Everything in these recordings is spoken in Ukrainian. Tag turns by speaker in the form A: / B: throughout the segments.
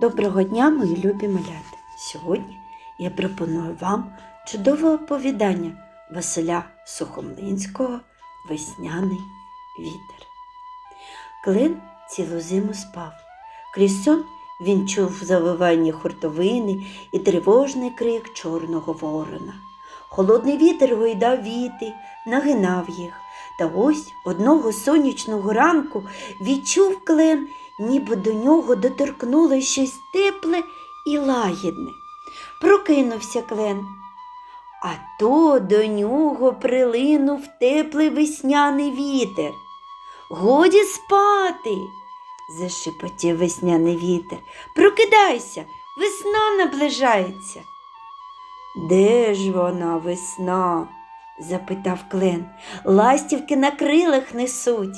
A: Доброго дня, мої любі малята! Сьогодні я пропоную вам чудове оповідання Василя Сухомлинського Весняний вітер. Клин цілу зиму спав. Крізь сон він чув завивання хуртовини і тривожний крик чорного ворона. Холодний вітер гойдав віти, нагинав їх. Та ось одного сонячного ранку відчув клен, ніби до нього доторкнулося щось тепле і лагідне. Прокинувся клен. А то до нього прилинув теплий весняний вітер. Годі спати, зашепотів весняний вітер. Прокидайся, весна наближається. Де ж вона весна? запитав клен. Ластівки на крилах несуть,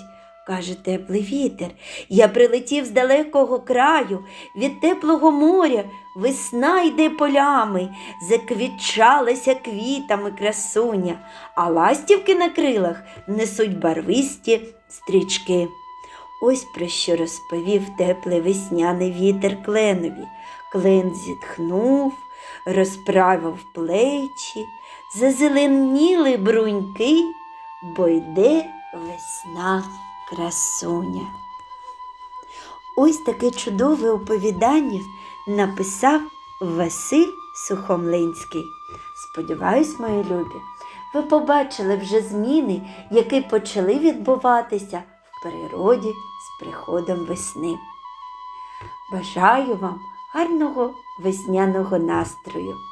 A: каже теплий вітер. Я прилетів з далекого краю, від теплого моря весна йде полями, заквітчалася квітами красуня, а ластівки на крилах несуть барвисті стрічки. Ось про що розповів теплий весняний вітер кленові. Клен зітхнув, розправив плечі, зазеленіли бруньки, бо йде весна красуня. Ось таке чудове оповідання написав Василь Сухомлинський. Сподіваюсь, мої любі, ви побачили вже зміни, які почали відбуватися в природі з приходом весни. Бажаю вам гарного весняного настрою!